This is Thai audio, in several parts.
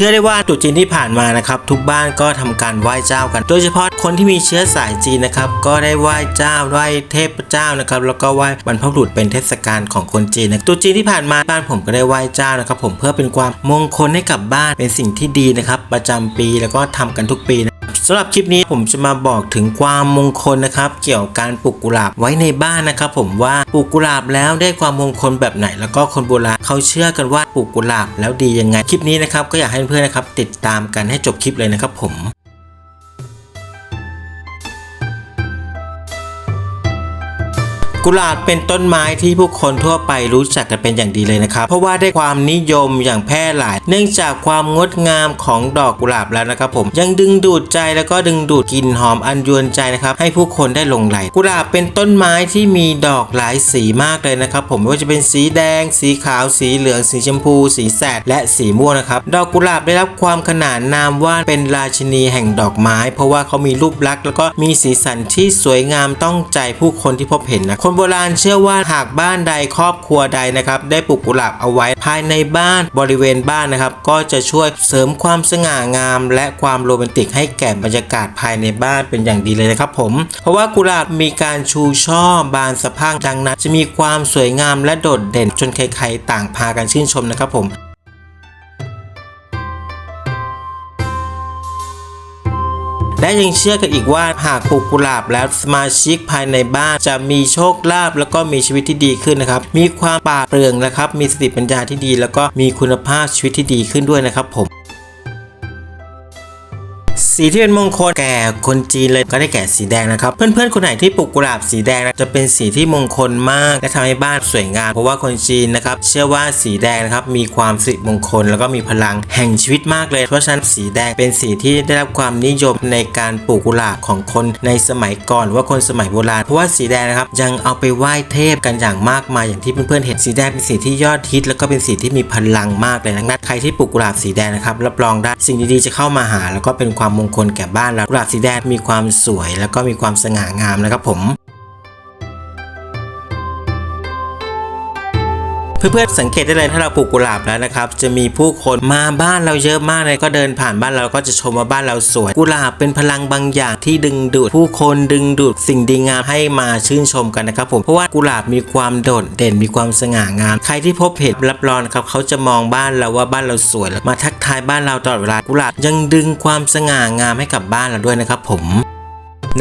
ชื่อได้ว่าตุจีนที่ผ่านมานะครับทุกบ้านก็ทำการไหว้เจ้ากัน โดยเฉพาะคนที่มีเชื้อสายจีนนะครับก็ได้ไหว้เจ้าไหว้เทพเจ้านะครับแล้วก็ไหว้บรรพบุรุษเป็นเทศกาลของคนจีนนะตุจีนที่ผ่านมาบ้านผมก็ได้ไหว้เจ้านะครับ ผมเพื่อเป็นความมงคลให้กับบ้านเป็นสิ่งที่ดีนะครับประจำปีแล้วก็ทำกันทุกปีนะ สำหรับคลิปนี้ผมจะมาบอกถึงความมงคลนะครับ เกี่ยวกับการปลูกกุหลาบไว้ในบ้านนะครับ ผมว่าปลูกกุหลาบแล้วได้ความมงคลแบบไหน แล้วก็คนโบราณเขาเชื่อกันว่าปลูกกุหลาบแล้วดียังไงคลิปนี้นะครับก็อยากให้เพื่อนๆนะครับติดตามกันให้จบคลิปเลยนะครับผม กุหลาบเป็นต้นไม้ที่ผู้คนทั่วไปรู้จักกันเป็นอย่างดีเลยนะครับ เพราะว่าได้ความนิยมอย่างแพร่หลาย เนื่องจากความงดงามของดอกกุหลาบแล้วนะครับผมยังดึงดูดใจแล้วก็ดึงดูดกลิ่นหอมอันยวนใจนะครับให้ผู้คนได้หลงไหล กุหลาบเป็นต้นไม้ที่มีดอกหลายสีมากเลยนะครับ ผมไม่ว่าจะเป็นสีแดง สีขาว สีเหลือง สีชมพู สีแสด และสีม่วงนะครับ ดอกกุหลาบได้รับความขนานนามว่าเป็นราชินีแห่งดอกไม้ เพราะว่าเขามีรูปลักษณ์แล้วก็มีสีสันที่สวยงามต้องใจผู้คนที่พบเห็นนะคนโบราณเชื่อว่าหากบ้านใดครอบครัวใดนะครับได้ปลูกกุหลาบเอาไว้ภายในบ้านบริเวณบ้านนะครับ ก็จะช่วยเสริมความสง่างาม และความโรแมนติกให้แก่บรรยากาศภายในบ้านเป็นอย่างดีเลยนะครับผม เพราะว่ากุหลาบมีการชูช่อบานสะพั่งดังนั้น จะมีความสวยงามและโดดเด่นจนใครๆต่างพากันชื่นชมนะครับผม และยังเชื่อกันอีกว่าหากปลูกกุหลาบแล้วสมาชิกภายในบ้านจะมีโชคลาภแล้วก็มีชีวิตที่ดีขึ้นนะครับ มีความปราดเปรื่องนะครับ มีสติปัญญาที่ดี แล้วก็มีคุณภาพชีวิตที่ดีขึ้นด้วยนะครับผม สีที่เป็นมงคลแก่คนจีนเลยก็ได้แก่สีแดงนะครับ เพื่อนๆคนไหนที่ปลูกกุหลาบสีแดงจะเป็นสีที่มงคลมาก และทำให้บ้านสวยงามเพราะว่าคนจีนนะครับเชื่อว่าสีแดงนะครับมีความสิริมงคล แล้วก็มีพลังแห่งชีวิตมากเลย เพราะฉะนั้นสีแดงเป็นสีที่ได้รับความนิยมในการปลูกกุหลาบของคนในสมัยก่อนหรือว่าคนสมัยโบราณเพราะว่าสีแดงนะครับยังเอาไปไหว้เทพกันอย่างมากมายอย่างที่เพื่อนๆเห็นสีแดงเป็นสีที่ยอดฮิตแล้วก็เป็นสีที่มีพลังมากเลยนะใครที่ปลูกกุหลาบสีแดงนะครับรับรองได้สิ่งดีๆจะเข้ามาหา แล้วก็เป็นความมงคลแก่บ้านเรากุหลาบสีแดงมีความสวย แล้วก็มีความสง่างามนะครับผม เพื่อนๆสังเกตได้เลยถ้าเราปลูกกุหลาบแล้วนะครับ จะมีผู้คนมาบ้านเราเยอะมากเลยก็เดินผ่านบ้านเราก็จะชมว่าบ้านเราสวย กุหลาบเป็นพลังบางอย่างที่ดึงดูด ผู้คนดึงดูดสิ่งดีงามให้มาชื่นชมกันนะครับผมเพราะว่ากุหลาบมีความโดดเด่นมีความสง่างาม ใครที่พบเห็นรับรองครับเขาจะมองบ้านเราว่าบ้านเราสวยมาทักทายบ้านเราตลอดเวลากุหลาบยังดึงความสง่างามให้กับบ้านเราด้วยนะครับผม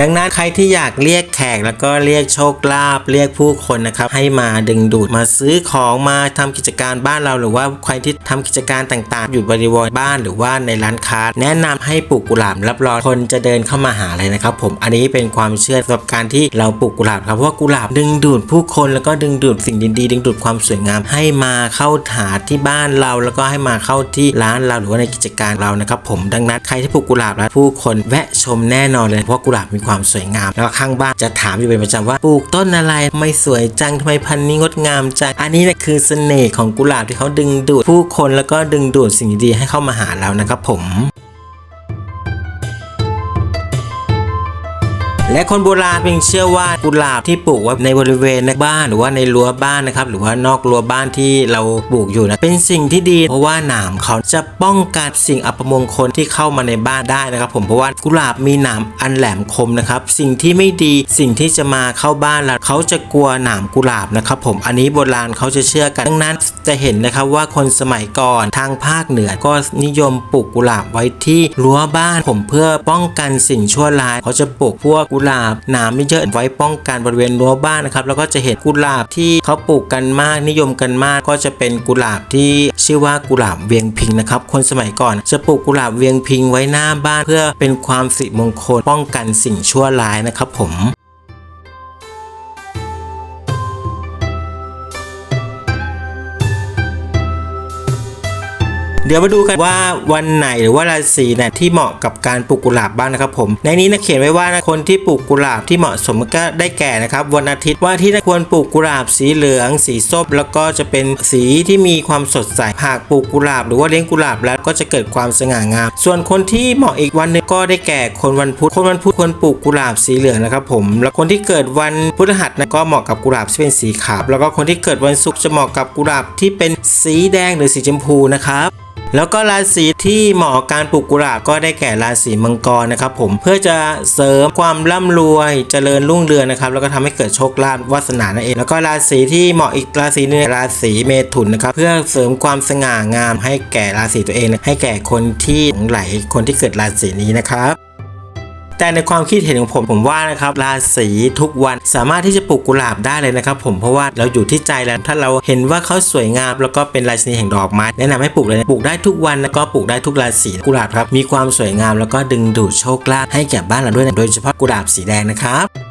ดังนั้นใครที่อยากเรียกแขกแล้วก็เรียกโชคลาภเรียกผู้คนนะครับให้มาดึงดูดมาซื้อของมาทำกิจการบ้านเราหรือว่าใครที่ทำกิจการต่างๆ อยู่บริเวณบ้านหรือว่าในร้านค้า แนะนำให้ปลูกกุหลาบรับรองคนจะเดินเข้ามาหาเลยนะครับ ผมอันนี้เป็นความเชื่อสำหรับการที่เราปลูกกุหลาบครับเพราะว่ากุหลาบดึงดูดผู้คนแล้วก็ดึงดูดสิ่งดีๆ ดึงดูดความสวยงาม ให้มาเข้าหาที่บ้านเราแล้วก็ให้มาเข้าที่ร้านเราหรือว่าในกิจการเรานะครับ ผมดังนั้นใครที่ปลูกกุหลาบแล้วผู้คนแวะชมแน่นอนเลยเพราะกุหลาบมีความสวยงาม แล้วข้างบ้านจะถามอยู่เป็นประจำว่าปลูกต้นอะไรไม่สวยจังทำไมพันธุ์นี้งดงามจังอันนี้นะคือเสน่ห์ของกุหลาบที่เขาดึงดูดผู้คนแล้วก็ดึงดูดสิ่งดีๆให้เข้ามาหาเรานะครับผม และคนโบราณเพียงเชื่อว่ากุหลาบที่ปลูกไว้ในบริเวณในบ้านหรือว่าในรั้วบ้านนะครับหรือว่านอกรั้วบ้านที่เราปลูกอยู่นะเป็นสิ่งที่ดี เพราะว่าหนามเขาจะป้องกันสิ่งอัปมงคลที่เข้ามาในบ้านได้นะครับ ผมเพราะว่ากุหลาบมีหนามอันแหลมคมนะครับสิ่งที่ไม่ดีสิ่งที่จะมาเข้าบ้านเราเขาจะกลัวหนามกุหลาบนะครับ ผมอันนี้โบราณเขาจะเชื่อกันดังนั้นจะเห็นนะครับว่าคนสมัยก่อนทางภาคเหนือก็นิยมปลูกกุหลาบไว้ที่รั้วบ้าน ผมเพื่อป้องกันสิ่งชั่วร้าย เขาจะปลูกพวกกุหลาบหนามไม่เยอะไว้ป้องกันบริเวณรั้วบ้านนะครับแล้วก็จะเห็นกุหลาบที่เขาปลูกกันมากนิยมกันมากก็จะเป็นกุหลาบที่ชื่อว่ากุหลาบเวียงพิงนะครับคนสมัยก่อนจะปลูกกุหลาบเวียงพิงไว้หน้าบ้านเพื่อเป็นความสิริมงคลป้องกันสิ่งชั่วร้ายนะครับผม เดี๋ยวมาดูกันว่าวันไหนหรือว่าราศีไหนที่เหมาะกับการปลูกกุหลาบบ้างนะครับผม ในนี้นะเขียนไว้ว่านะคนที่ปลูกกุหลาบที่เหมาะสมก็ได้แก่นะครับวันอาทิตย์วันอาทิตย์นะควรปลูกกุหลาบสีเหลือง สีส้มแล้วก็จะเป็นสีที่มีความสดใสหากปลูกกุหลาบ หรือว่าเลี้ยงกุหลาบแล้วก็จะเกิดความสง่างาม ส่วนคนที่เหมาะอีกวันหนึงก็ได้แก่คนวันพุธคนวันพุธควรปลูกกุหลาบสีเหลืองนะครับผมแล้วคนที่เกิดวันพฤหัสนะก็เหมาะกับกุหลาบที่เป็นสีขาวแล้วก็คนที่เกิดวันศุกร์จะเหมาะกับกุหลาบที่เป็นสีแดงหรือสีชมพูนะครับ แล้วก็ราศีที่เหมาะการปลูกกุหลาบก็ได้แก่ราศีมังกรนะครับผมเพื่อจะเสริมความร่ำรวยเจริญรุ่งเรืองนะครับแล้วก็ทำให้เกิดโชคลาภวาสนานั่นเอง แล้วก็ราศีที่เหมาะอีกราศีนึงราศีเมถุนนะครับเพื่อเสริมความสง่างามให้แก่ราศีตัวเอง ให้แก่คนที่หลงไหลคนที่เกิดราศีนี้นะครับ แต่ในความคิดเห็นของผมผมว่านะครับราศีทุกวันสามารถที่จะปลูกกุหลาบได้เลยนะครับผมเพราะว่าเราอยู่ที่ใจแล้วถ้าเราเห็นว่าเขาสวยงาม แล้วก็เป็นราชนีแห่งดอกไม้แนะนำให้ปลูกเลยปลูกได้ทุกวันแล้วก็ปลูกได้ทุกราศีกุหลาบครับมีความสวยงามแล้วก็ดึงดูดโชคลาภให้แก่บ้านเราด้วยนะโดยเฉพาะกุหลาบสีแดงนะครับ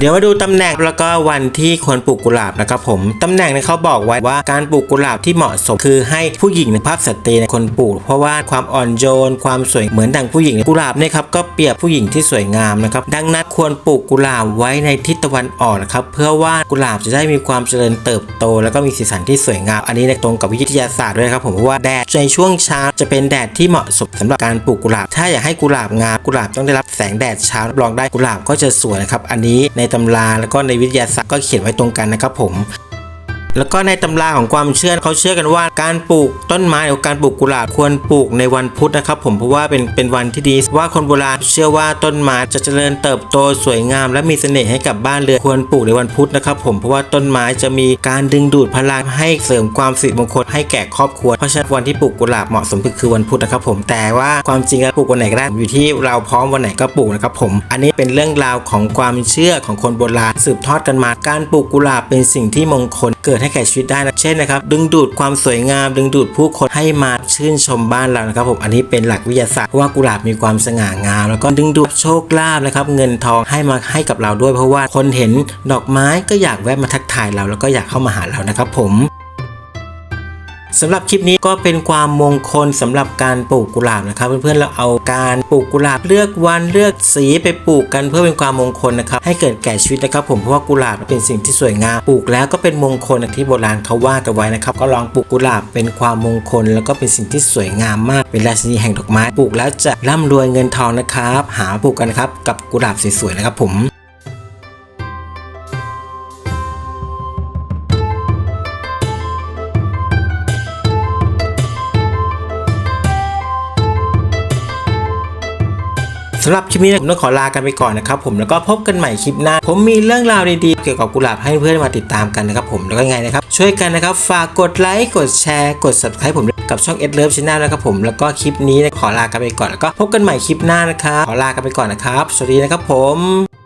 เดี๋ยวมาดูตำแหน่งแล้วก็วันที่ควรปลูกกุหลาบนะครับผมตำแหน่งเนี่ยเขาบอกไว้ว่าการปลูกกุหลาบที่เหมาะสมคือให้ผู้หญิงในภาพสตรีในคนปลูก เพราะว่าความอ่อนโยน ความสวยเหมือนดังผู้หญิงกุหลาบเนี่ยครับก็เปรียบผู้หญิงที่สวยงามนะครับดังนั้นควรปลูกกุหลาบไว้ในทิศตะวันออกนะครับเพื่อว่ากุหลาบจะได้มีความเจริญเติบโต แล้วก็มีสีสันที่สวยงาม อันนี้เนี่ยตรงกับวิทยาศาสตร์ด้วยครับผมเพราะว่าแดดในช่วงเช้าจะเป็นแดดที่เหมาะสมสำหรับการปลูกกุหลาบ ถ้าอยากให้กุหลาบงามกุหลาบต้องได้รับแสงแดดเช้ารับรองได้กุหลาบก็จะสวยนะครับอันนี้ในตำราแล้วก็ในวิทยาศาสตร์ก็เขียนไว้ตรงกันนะครับผม แล้วก็ในตำราของความเชื่อเขาเชื่อกันว่า การปลูกต้นไม้หรือการปลูกกุหลาบควรปลูกในวันพุธนะครับ ผมเพราะว่าเป็นเป็นวันที่ดี ว่าคนโบราณเชื่อว่าต้นไม้จะเจริญเติบโตสวยงาม และมีเสน่ห์ให้กับบ้านเรือนควรปลูกในวันพุธนะครับ ผมเพราะว่าต้นไม้จะมีการดึงดูดพลังให้เสริมความสิริมงคลให้แก่ครอบครัวเพราะฉะนั้นวันที่ปลูกกุหลาบเหมาะสมคือวันพุธนะครับ ผมแต่ว่าความจริงแล้วปลูกวันไหนก็ได้อยู่ที่เราพร้อมวันไหนก็ปลูกนะครับ ผม อันนี้เป็นเรื่องราวของความเชื่อของคนโบราณสืบทอดกันมาการปลูกกุหลาบเป็นสิ่งที่มงคลเกิดให้แก่ชีวิตได้นะเช่นนะครับดึงดูดความสวยงาม ดึงดูดผู้คนให้มาชื่นชมบ้านเรานะครับผมอันนี้เป็นหลักวิทยาศาสตร์เพราะว่ากุหลาบมีความสง่างาม แล้วก็ดึงดูดโชคลาภนะครับเงินทองให้มาให้กับเราด้วย เพราะว่าคนเห็นดอกไม้ก็อยากแวะมาทักทายเราแล้วก็อยากเข้ามาหาเรานะครับผม สำหรับคลิปนี้ก็เป็นความมงคลสำหรับการปลูกกุหลาบนะครับ เพื่อนๆเราเอาการปลูกกุหลาบเลือกวันเลือกสีไปปลูกกันเพื่อเป็นความมงคลนะครับให้เกิดแก่ชีวิตนะครับ ผมเพราะว่ากุหลาบเป็นสิ่งที่สวยงามปลูกแล้วก็เป็นมงคลที่โบราณเขาว่ากันไว้นะครับ ก็ลองปลูกกุหลาบเป็นความมงคล แล้วก็เป็นสิ่งที่สวยงามมากเป็นราชินีแห่งดอกไม้ปลูกแล้วจะร่ำรวยเงินทองนะครับ หาปลูกกันครับกับกุหลาบสวยๆนะครับผมำหรับคลิปนี้ผมต้องขอลากันไปก่อนนะครับผมแล้วก็พบกันใหม่คลิปหน้า ผมมีเรื่องราวดีๆ เกี่ยวกับกุหลาบให้เพื่อนๆมาติดตามกันนะครับผมแล้วก็ไงนะครับ ช่วยกันนะครับ ฝากกดไลค์กดแชร์กด subscribe ผมกับช่อง Ed Love Channel นะครับผมแล้วก็คลิปนี้ขอลากันไปก่อนแล้วก็พบกันใหม่คลิปหน้านะครับขอลากันไปก่อนนะครับ สวัสดีนะครับผม